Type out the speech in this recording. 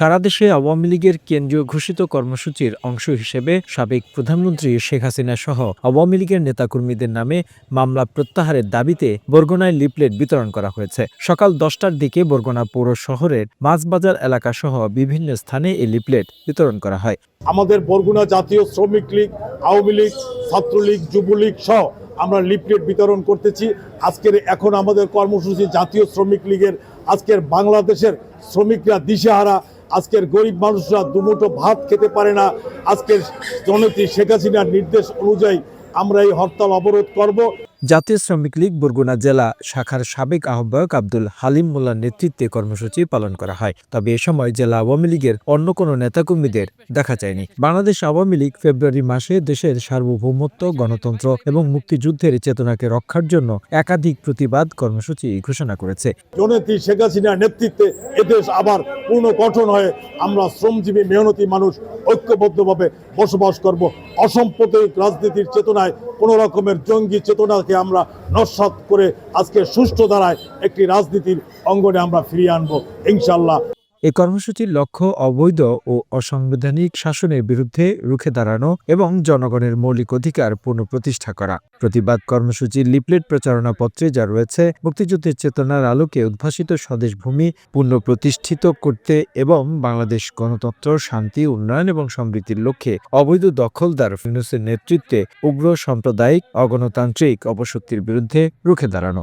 সারা দেশে আওয়ামী লীগের কেন্দ্রীয় ঘোষিত কর্মসূচির অংশ হিসেবে সাবেক প্রধানমন্ত্রী শেখ হাসিনা সহ আওয়ামী লীগের নেতাকর্মীদের নামে মামলা প্রত্যাহারের দাবিতে বরগুনায় লিফলেট বিতরণ করা হয়েছে। সকাল দশটার দিকে বরগুনা পৌর শহরের মাছবাজার এলাকা সহ বিভিন্ন স্থানে এই লিফলেট বিতরণ করা হয়। আমাদের বরগুনা জাতীয় শ্রমিক লীগ, আওয়ামী লীগ, ছাত্রলীগ, যুবলীগ সহ আমরা লিফলেট বিতরণ করতেছি। আজকের এখন আমাদের কর্মসূচি জাতীয় শ্রমিক লীগের, আজকের বাংলাদেশের শ্রমিকরা দিশেহারা আজকের গরিব মানুষরা দুমুঠো ভাত খেতে পারে না। আজকের জনতি শেখ হাসিনার নির্দেশ অনুযায়ী আমরা এই হরতাল অবরোধ করব। জাতীয় শ্রমিক লীগ বরগুনা জেলা শাখার সাবেক আহ্বায়ক আব্দুল হালিম মোল্লার নেতৃত্বে কর্মসূচি পালন করা হয়। তবে এ সময় জেলা আওয়ামী লীগের অন্য কোনো নেতাকর্মীদের দেখা যায়নি। বাংলাদেশ আওয়ামী লীগ ফেব্রুয়ারি মাসে দেশের সার্বভৌমত্ব, গণতন্ত্র এবং মুক্তিযুদ্ধের চেতনাকে রক্ষার জন্য একাধিক প্রতিবাদ কর্মসূচি ঘোষণা করেছে। শেখ হাসিনার নেতৃত্বে এদেশ আবার পুনর্গঠন হয়ে আমরা শ্রমজীবী, মেহনতি মানুষ ঐক্যবদ্ধভাবে বসবাস করব। অসাম্প্রদায়িক রাজনীতির চেতনায় কোনো রকমের জঙ্গি চেতনাকে আমরা নস্বাত করে আজকে সুষ্ঠু দ্বারায় একটি রাজনীতির অঙ্গনে আমরা ফিরিয়ে আনব ইনশাল্লাহ এই কর্মসূচির লক্ষ্য অবৈধ ও অসাংবিধানিক শাসনের বিরুদ্ধে রুখে দাঁড়ানো এবং জনগণের মৌলিক অধিকার পুনঃপ্রতিষ্ঠা করা। প্রতিবাদ কর্মসূচির লিফলেট প্রচারণা পত্রে যা রয়েছে, মুক্তিযুদ্ধের চেতনার আলোকে উদ্ভাসিত স্বদেশ ভূমি পুনঃপ্রতিষ্ঠিত করতে এবং বাংলাদেশ গণতন্ত্র, শান্তি, উন্নয়ন এবং সমৃদ্ধির লক্ষ্যে অবৈধ দখলদার ফিনুসের নেতৃত্বে উগ্র সাম্প্রদায়িক অগণতান্ত্রিক অপশক্তির বিরুদ্ধে রুখে দাঁড়ানো।